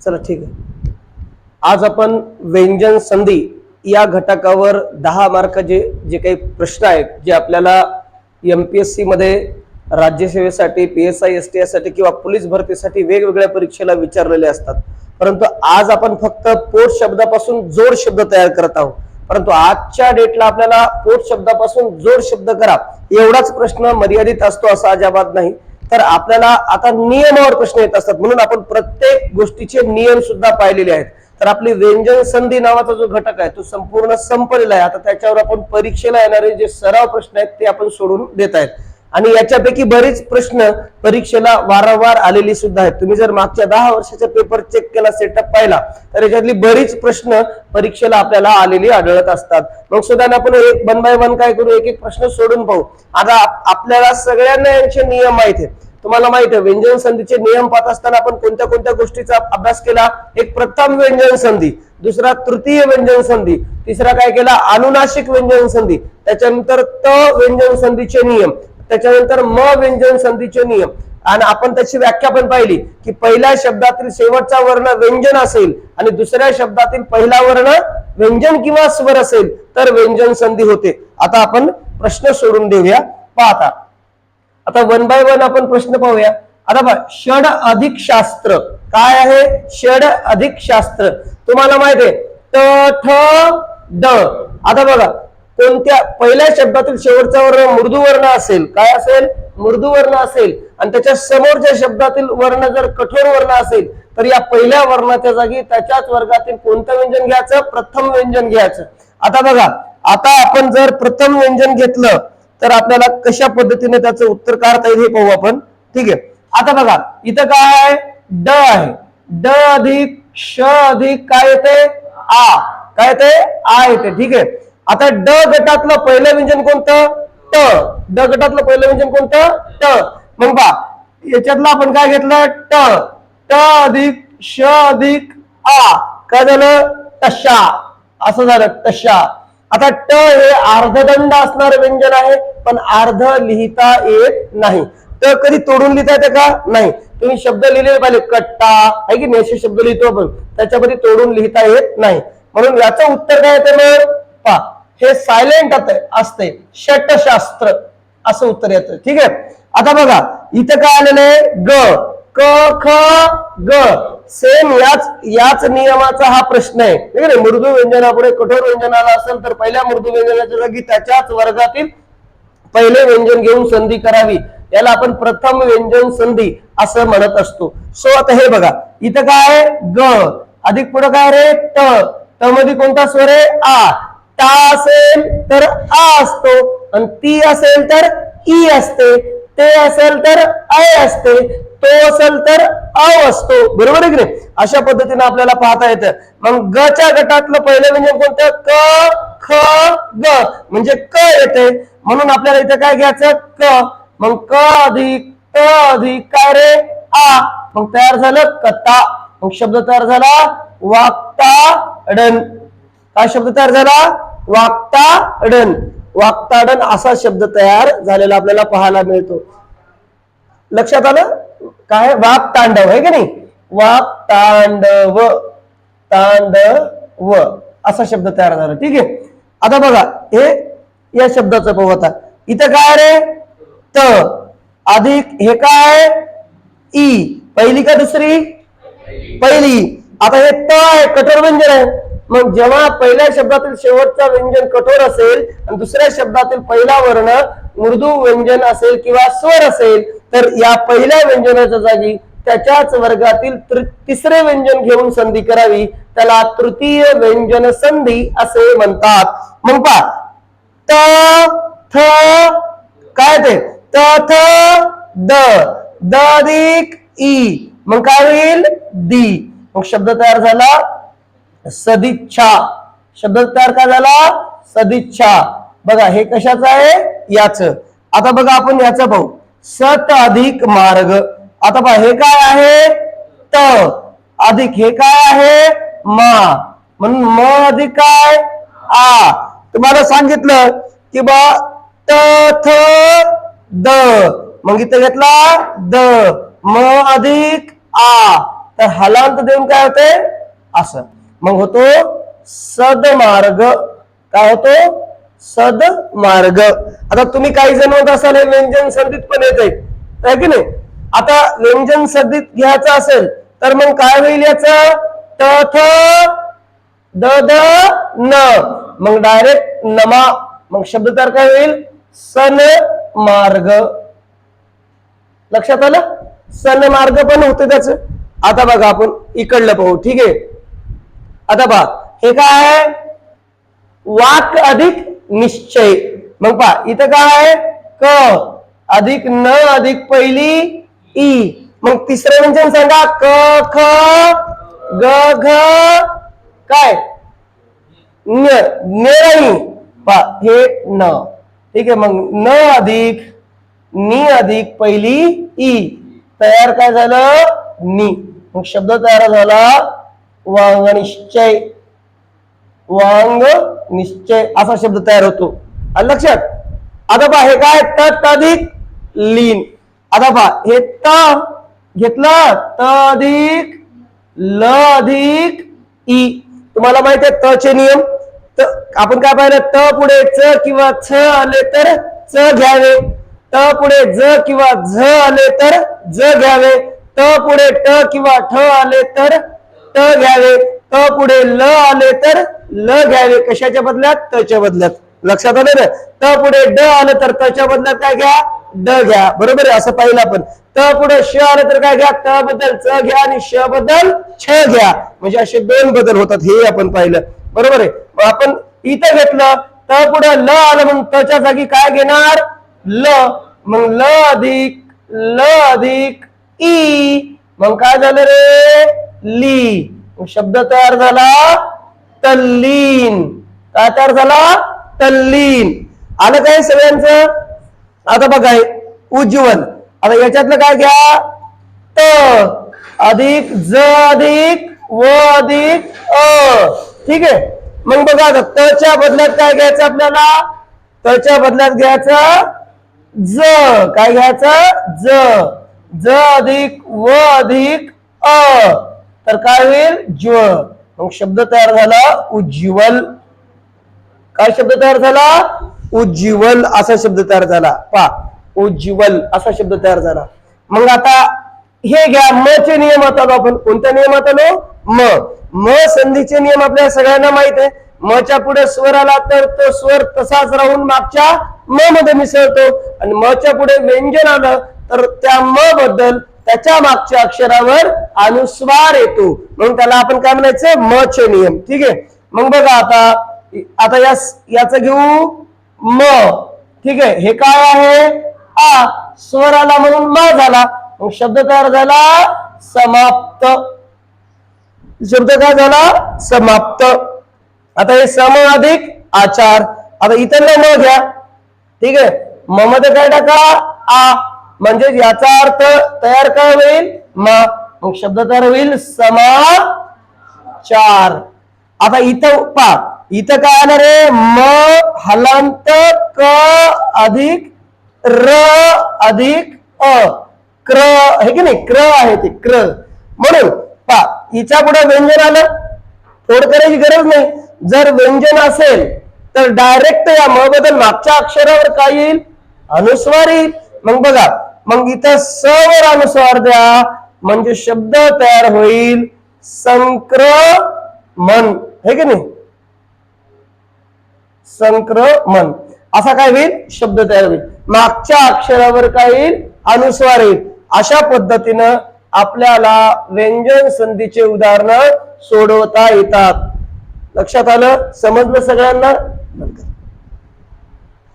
चला ठीक आहे. आज आपण व्यंजन संधी या घटकावर दहा मार्क जे जे काही प्रश्न आहेत जे आपल्याला एम पी एस सीमध्ये राज्यसेवेसाठी P S I S T आयसाठी किंवा पोलीस भरतीसाठी वेगवेगळ्या परीक्षेला विचारलेले असतात. परंतु आज आपण फक्त पोट शब्दापासून जोड शब्द तयार करत आहोत. परंतु आजच्या डेटला आपल्याला पोट शब्दापासून जोड शब्द करा एवढाच प्रश्न मर्यादित असतो असा अजाबात नाही. तर आपल्याला आता नियमावर प्रश्न येत असतात. म्हणून आपण प्रत्येक गोष्टीचे नियम सुद्धा पाहिलेले आहेत. तर आपली व्यंजन संधी नावाचा जो घटक आहे तो संपूर्ण संपलेला आहे. आता त्याच्यावर आपण परीक्षेला येणारे जे सराव प्रश्न आहेत ते आपण सोडून देत आहेत. आणि याच्यापैकी बरेच प्रश्न परीक्षेला वारंवार आलेली सुद्धा आहेत. तुम्ही जर मागच्या दहा वर्षाचा पेपर चेक केला सेटअप पाहिला तर याच्यातली बरीच प्रश्न परीक्षेला आपल्याला आलेली आढळत असतात. मग सुद्धा आपण एक वन बाय वन काय करू? एक एक प्रश्न सोडून पाहू. आता आपल्याला सगळ्यांना यांचे नियम माहीत आहेत. तुम्हाला माहीत आहे व्यंजन संधीचे नियम पाहत असताना आपण कोणत्या कोणत्या गोष्टीचा अभ्यास केला? एक प्रथम व्यंजन संधी दुसरा तृतीय व्यंजन संधी तिसरा काय केला? अनुनाशिक व्यंजन संधी. त्याच्यानंतर त व्यंजन संधीचे नियम त्याच्यानंतर म व्यंजन संधीचे नियम. आणि आपण त्याची व्याख्या पण पाहिली की पहिल्या शब्दातील शेवटचा वर्ण व्यंजन असेल आणि दुसऱ्या शब्दातील पहिला वर्ण व्यंजन किंवा स्वर असेल तर व्यंजन संधी होते. आता आपण प्रश्न सोडून देऊया. पाहता. आता वन बाय वन आपण प्रश्न पाहूया. आता बघा षड अधिक शास्त्र. काय आहे? षड अधिक शास्त्र. तुम्हाला माहीत आहे त ठ ड. आता बघा कोणत्या पहिल्या शब्दातील शेवटचा वर्ण मृदू वर्ण असेल काय असेल? मृदू वर्ण असेल. आणि त्याच्या समोरच्या शब्दातील वर्ण जर कठोर वर्ण असेल तर या पहिल्या वर्णाच्या जागी त्याच्याच वर्गातील कोणतं व्यंजन घ्यायचं? प्रथम व्यंजन घ्यायचं. आता बघा आता आपण जर प्रथम व्यंजन घेतलं तर आपल्याला कशा पद्धतीने त्याचं उत्तर काढता येईल हे पाहू आपण. ठीक आहे. आता बघा इथं काय आहे? ड आहे. ड अधिक श अधिक काय येते? आ. काय येते? आ येते. ठीक आहे. आता ड गटातलं पहिलं व्यंजन कोणतं? ट. ड गटातलं पहिलं व्यंजन कोणतं? ट. मग पा याच्यातलं आपण काय घेतलं? ट. ट अधिक श अधिक आ. काय झालं? तशा. असं झालं तशा. आता ट हे अर्धदंड असणार व्यंजन आहे पण अर्ध लिहिता येत नाही. ट कधी तोडून लिहिता येते का? नाही. तुम्ही शब्द लिहिलेले पाहिजे. कट्टा आहे की नाही? असे शब्द लिहितो आपण. त्याच्यामध्ये तोडून लिहिता येत नाही. म्हणून याचं उत्तर काय येतं मग? पा हे सायलेंट असते. षटशास्त्र असं उत्तर येतं. ठीक आहे? आता बघा इथं काय आलेलं आहे? ग. क ख ग. सेम याच याच नियमाचा हा प्रश्न आहे. मृदू व्यंजनापुढे कठोर व्यंजनाला असेल तर पहिल्या मृदू व्यंजनाच्या जागी त्याच्याच वर्गातील पहिले व्यंजन घेऊन संधी करावी. याला आपण प्रथम व्यंजन संधी असं म्हणत असतो. सो आता हे बघा. इथं काय आहे? ग. अधिक पुढे काय रे? ट ट मध्ये कोणता स्वर आहे? आ. टा असेल तर आ असतो. आणि ती असेल तर ई असते. ते असेल तर अ असते. तो असेल तर अ असतो बरोबर आहे की नाही? अशा पद्धतीने आपल्याला पाहता येतं. मग ग च्या गटातलं पहिलं म्हणजे कोणतं? क ख ग. म्हणजे क येते. म्हणून आपल्याला इथे काय घ्यायचं? क. मग क अधिक क अधिक काय रे? आ. मग तयार झालं कथा मग शब्द तयार झाला वाक्ताडन. काय शब्द तयार झाला? वाक्ताडन. वाक्ताडन असा शब्द तयार झालेला आपल्याला पाहायला मिळतो. लक्षात आलं? काय वाप तांडव आहे की नाही? वाप तांडव तांडव. असा शब्द तयार झाला. ठीक आहे? आता बघा हे या शब्दाचं पाहू आता इथं काय रे? त. अधिक हे काय ई. पहिली का दुसरी? पहिली. आता हे त आहे कठोर व्यंजन आहे. मग जेव्हा पहिल्या शब्दातील शेवटचा व्यंजन कठोर असेल आणि दुसऱ्या शब्दातील पहिला वर्ण मृदू व्यंजन असेल किंवा स्वर असेल तर या पहिल्या व्यंजनाच्या जागी त्याच्याच वर्गातील तृ- तिसरे व्यंजन घेऊन संधी करावी. त्याला तृतीय व्यंजन संधी असे म्हणतात. मग पा त थ काय ते? त थ द. द अधिक ई. मग काय होईल? दी. मग शब्द तयार झाला सदिच्छा. शब्द तयार काय झाला? सदिच्छा. बघा हे कशाचं आहे? याच. आता बघा आपण याचं पाहू. सत अधिक मार्ग. आता पहा हे काय आहे? त. अधिक हे काय आहे? मा. म्हणून म अधिक काय? आ. तुम्हाला सांगितलं की बा त थ द. मग इथं घेतला द. म अधिक आ. तर हलांत देऊन काय होते असं. मग होतो सदमार्ग. काय होतो? सद मार्ग. आता तुम्ही काही जण होत असाल हे व्यंजन संधीत पण येत आहे की नाही? आता व्यंजन संधीत घ्यायचं असेल तर मग काय होईल याच? तथ द द न. मग डायरेक्ट नमा. मग शब्द तर काय होईल? सन मार्ग. लक्षात आलं? सन मार्ग पण होते त्याच. आता बघा आपण इकडलं पाहू ठीक आहे? आता बघा हे काय आहे? वाक अधिक निश्चय. मग पहा इथं काय आहे? क. अधिक न अधिक पहिली ई. मग तिसरं म्हणजे सांगा क ख ग घ काय? न्य न्यय पहा हे न. ठीक आहे मग न अधिक नी अधिक पहिली ई. तयार काय झालं? नी. मग शब्द तयार झाला वांग निश्चय. वांग निश्चय असा शब्द तयार होतो. लक्षात आता पहा हे काय? तत लीन. आता पहा हे त घेतलं त अधिक ल अधिक ई. तुम्हाला माहीत आहे त चे नियम? त आपण काय पाहिलं? त पुढे च किंवा छ आले तर च घ्यावे. त पुढे ज किंवा झ आले तर ज घ्यावे. त पुढे ट किंवा ठ आले तर ट घ्यावे. त पुढे ल आले तर ल घ्यावे. कशाच्या बदल्यात? तच्या बदल्यात. लक्षात आलं ना? त पुढे ड आलं तर तच्या बदल्यात काय घ्या? ड घ्या. बरोबर आहे? असं पाहिलं आपण. त पुढे श आलं तर काय घ्या? त बद्दल च घ्या आणि श बद्दल छ घ्या. म्हणजे असे दोन बदल होतात. हे आपण पाहिलं. बरोबर आहे? मग आपण इथं घेतलं. त पुढे ल आलं मग तच्या जागी काय घेणार? ल. मग ल अधिक ल अधिक ई. मग काय झालं रे? ली. शब्द तयार झाला तल्लीन. काय तयार झाला? तल्लीन. आलं काय सगळ्यांचं? आता बघा उज्ज्वल. आता याच्यातलं काय घ्या? त. अधिक ज अधिक व अधिक अ. ठीक आहे? मग बघा आता तच्या बदल्यात काय घ्यायचं आपल्याला? तच्या बदल्यात घ्यायचं ज. काय घ्यायचं? ज. ज अधिक व अधिक अ. तर काय होईल? ज्व मग शब्द तयार झाला उज्ज्वल. काय शब्द तयार झाला? उज्ज्वल असा शब्द तयार झाला. पा उज्ज्वल असा शब्द तयार झाला. मग आता हे घ्या म चे नियमात आलो आपण. कोणत्या नियमात आलो? म. म संधीचे नियम आपल्या सगळ्यांना माहीत आहे. म च्या पुढे स्वर आला तर तो स्वर तसाच राहून मागच्या म मध्ये मिसळतो. आणि म च्या पुढे व्यंजन आलं तर त्या म बद्दल त्याच्या मागच्या अक्षरावर अनुस्वार येतो. म्हणून त्याला आपण काय म्हणायचं? म चे नियम. ठीक आहे? मग बघा आता. आता या याच घेऊ. म. ठीक आहे? हे काय आहे? आ. स्वर आला म्हणून म झाला. मग शब्द तयार झाला. समाप्त. शब्द काय झाला? समाप्त. आता हे सम अधिक आचार. आता इतर न घ्या. ठीक आहे? म मध्ये काय टाका? आ. म्हणजे याचा अर्थ तयार काय होईल? म मग शब्द तयार होईल समाचार आता इथं पा इथं काय आलं रे म हलांत क अधिक र अधिक अ. क्र हे की नाही? क्र आहे ते क्र. म्हणून पा हिच्या पुढे व्यंजन आलं. फोड करायची गरज नाही. जर व्यंजन असेल तर डायरेक्ट या म बद्दल मागच्या अक्षरावर काय येईल? अनुस्वार येईल. मग बघा मग इथं सवर अनुस्वार द्या म्हणजे शब्द तयार होईल संक्रमण. हे की नाही? संक्रमण. असा काय होईल? शब्द तयार होईल. मागच्या अक्षरावर काय येईल? अनुस्वार येईल. अशा पद्धतीनं आपल्याला व्यंजन संधीचे उदाहरण सोडवता येतात. लक्षात आलं? समजलं सगळ्यांना?